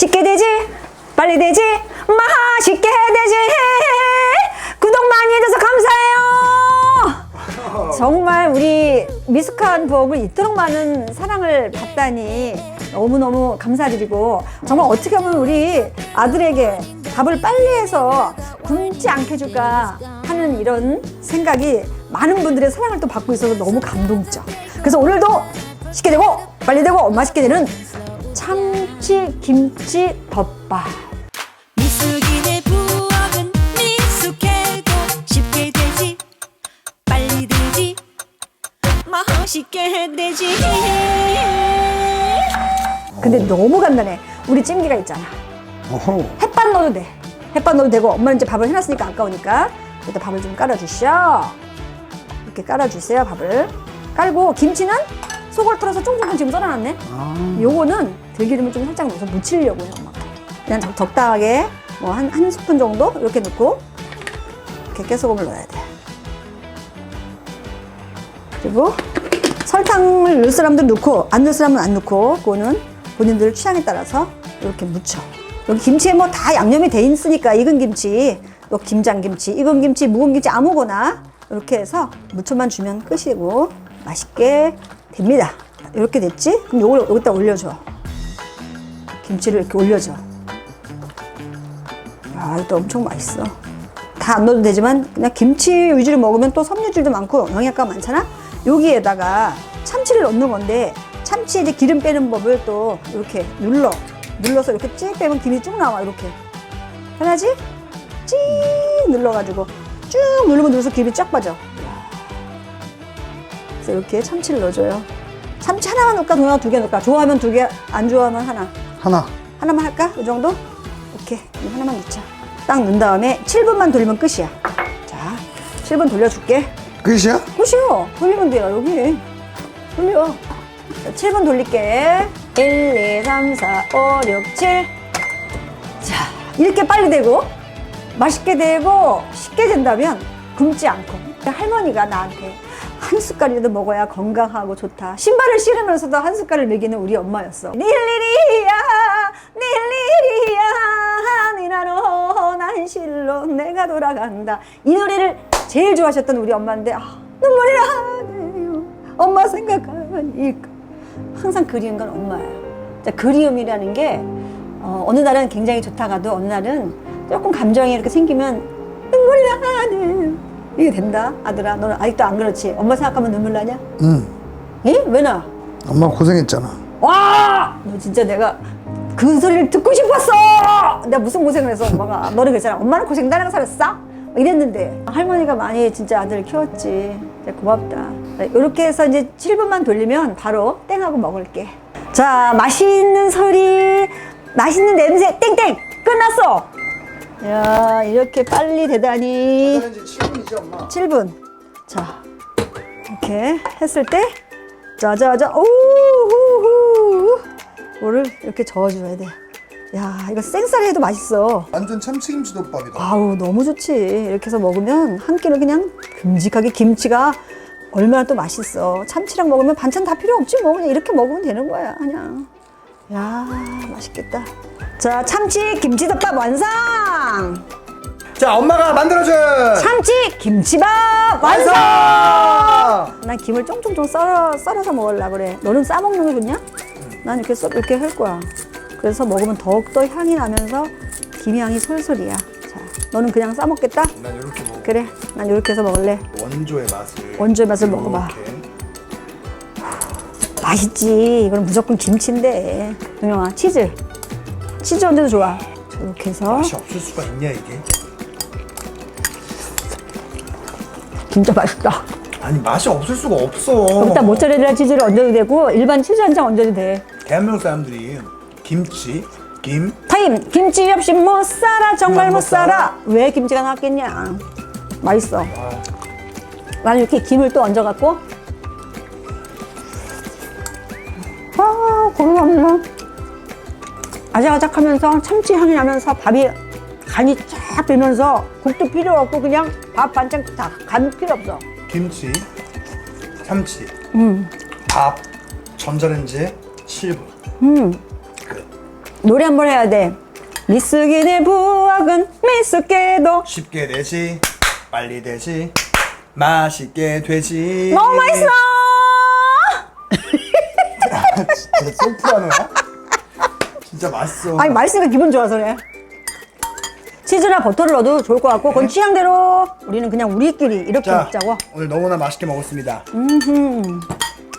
쉽게 되지? 빨리 되지? 맛있게 되지? 구독 많이 해줘서 감사해요. 정말 우리 미숙한 부업을 이토록 많은 사랑을 받다니 너무너무 감사드리고 정말 어떻게 하면 우리 아들에게 밥을 빨리 해서 굶지 않게 해줄까 하는 이런 생각이 많은 분들의 사랑을 또 받고 있어서 너무 감동적. 그래서 오늘도 쉽게 되고 빨리 되고 맛있게 되는 참 치 김치 덮밥. 미숙인의 부엌은 미숙해도 쉽게 되지. 빨리 되지. 맛있게 되지. 근데 너무 간단해. 우리 찜기가 있잖아. 어허. 햇반 넣어도 돼. 햇반 넣어도 되고 엄마는 이제 밥을 해놨으니까 아까우니까. 일단 밥을 좀 깔아주셔 이렇게 깔아주세요 밥을. 깔고 김치는 속을 털어서 쫑쫑쫑 지금 썰어놨네. 아, 요거는 들기름을 좀 살짝 넣어서 무치려고 해요 엄마가. 그냥 적- 적당하게 뭐 한 한 스푼 정도? 이렇게 넣고 이렇게 깨소금을 넣어야 돼. 그리고 설탕을 넣을 사람들 넣고 안 넣을 사람은 안 넣고 그거는 본인들 취향에 따라서 이렇게 묻혀 여기 김치에 뭐 다 양념이 돼 있으니까 익은 김치 또 김장김치 익은 김치 묵은 김치 아무거나 이렇게 해서 무쳐만 주면 끝이고 맛있게 됩니다. 이렇게 됐지? 그럼 요걸 여기다 올려줘 김치를 이렇게 올려줘. 아 이것도 엄청 맛있어. 다 안 넣어도 되지만 그냥 김치 위주로 먹으면 또 섬유질도 많고 영양가 많잖아? 여기에다가 참치를 넣는 건데 참치 이제 기름 빼는 법을 또 이렇게 눌러. 눌러서 이렇게 쭉 빼면 김이 쭉 나와 이렇게. 편하지? 쭉 눌러가지고 쭉 누르면 눌러서 김이 쫙 빠져. 그래서 이렇게 참치를 넣어줘요. 참치 하나만 넣을까? 두 개 넣을까? 좋아하면 두 개 안 좋아하면 하나 하나. 하나만 할까? 이 정도? 오케이. 하나만 넣자. 딱 넣은 다음에 7분만 돌리면 끝이야. 자, 7분 돌려줄게. 끝이야? 끝이요. 돌리면 돼요, 여기. 돌려. 자, 7분 돌릴게. 1, 2, 3, 4, 5, 6, 7. 자, 이렇게 빨리 되고, 맛있게 되고, 쉽게 된다면 굶지 않고. 할머니가 나한테 한 숟갈이라도 먹어야 건강하고 좋다. 신발을 신으면서도 한 숟갈을 먹이는 우리 엄마였어. 닐리리야, 닐리리야, 니나로 난 실로 내가 돌아간다. 이 노래를 제일 좋아하셨던 우리 엄마인데, 아, 눈물이 나네요. 엄마 생각하니까. 항상 그리운 건 엄마야. 자, 그리움이라는 게 어, 어느 날은 굉장히 좋다가도 어느 날은 조금 감정이 이렇게 생기면 눈물 이. 이게 된다, 아들아. 너는 아직도 안 그렇지? 엄마 생각하면 눈물 나냐? 응. 예? 왜 나? 엄마 고생했잖아. 와! 너 진짜 내가 그 소리를 듣고 싶었어! 내가 무슨 고생을 해서 엄마가. 너는 그랬잖아. 엄마는 고생 나랑 살았어? 막 이랬는데. 할머니가 많이 진짜 아들을 키웠지. 진짜 고맙다. 이렇게 해서 이제 7분만 돌리면 바로 땡하고 먹을게. 자, 맛있는 소리, 맛있는 냄새, 땡땡! 끝났어! 야, 이렇게 빨리 되다니. 이제 7분이지 엄마. 7분. 자, 이렇게 했을 때, 짜자자, 오우후후. 이거를 이렇게 저어줘야 돼. 야, 이거 생쌀 해도 맛있어. 완전 참치김치덮밥이다. 아우, 너무 좋지. 이렇게 해서 먹으면 한 끼로 그냥 큼직하게 김치가 얼마나 또 맛있어. 참치랑 먹으면 반찬 다 필요 없지 뭐. 그냥 이렇게 먹으면 되는 거야, 그냥. 야, 맛있겠다. 자, 참치 김치덮밥 완성! 자, 엄마가 만들어준 참치 김치밥 완성! 난 김을 쫑쫑쫑 썰어, 썰어서 먹으려고 그래. 너는 싸먹는 거 좋냐? 난 이렇게 썰, 이렇게 할 거야. 그래서 먹으면 더욱더 향이 나면서 김향이 솔솔이야. 자, 너는 그냥 싸먹겠다? 난 이렇게 먹어. 그래, 난 이렇게 해서 먹을래. 원조의 맛을. 원조의 맛을 먹어봐. 이렇게. 맛있지. 이건 무조건 김치인데. 동영아, 치즈. 치즈 얹어도 좋아. 이렇게 해서. 맛이 없을 수가 있냐 이게? 진짜 맛있다. 아니 맛이 없을 수가 없어. 여기다 모짜렐라 치즈를 얹어도 되고, 일반 치즈 한 장 얹어도 돼. 대한민국 사람들이 김치, 김, 타임 김치 없이 못 살아 정말 못못 살아 왜 김치가 나왔겠냐 맛있어 나는 이렇게 김을 또 얹어갖고 아 고소합니다 아작아작하면서 참치 향이 나면서 밥이 간이 쫙 배면서 국도 필요 없고 그냥 밥 반찬 다 간 필요 없어 김치, 참치, 음. 밥, 전자레인지에 7분. 음. 끝. 노래 한 번 해야 돼. 미숙인의 부엌은 미숙게도 쉽게 되지 빨리 되지 맛있게 되지 너무 맛있어. 진짜 소프라노야? 진짜 맛있어 아니 맛있으니까 기분 좋아서 그래. 치즈나 버터를 넣어도 좋을 것 같고 그건 취향대로 우리는 그냥 우리끼리 이렇게 자 먹자고. 오늘 너무나 맛있게 먹었습니다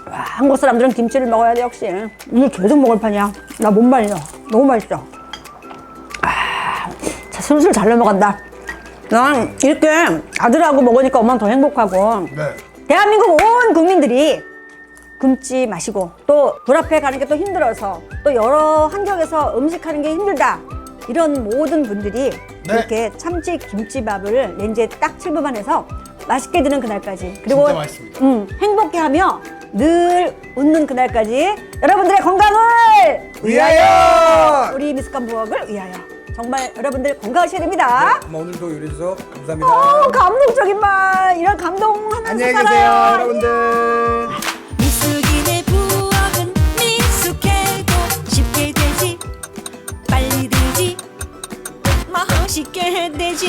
와, 한국 사람들은 김치를 먹어야 돼 역시. 이게 계속 먹을 판이야. 나 못 말려. 너무 맛있어. 아, 자 슬슬 잘 넘어간다. 난 이렇게 아들하고 먹으니까 엄마는 더 행복하고 네 대한민국 온 국민들이 굶지 마시고 또 불 앞에 가는 게 또 힘들어서 또 여러 환경에서 음식하는 게 힘들다 이런 모든 분들이 네. 이렇게 참치 김치밥을 렌즈에 딱 7분만 해서 맛있게 드는 그날까지 그리고 진짜 맛있습니다. 음, 행복해하며 늘 웃는 그날까지 여러분들의 건강을 위하여! 우리 미숙한 부엌을 위하여 정말 여러분들 건강하셔야 됩니다. 엄마 오늘도 요리해주셔서 감사합니다 어, 감동적인 말 이런 감동 하면서 안녕히 계세요 살아요. 여러분들 शिकहत जी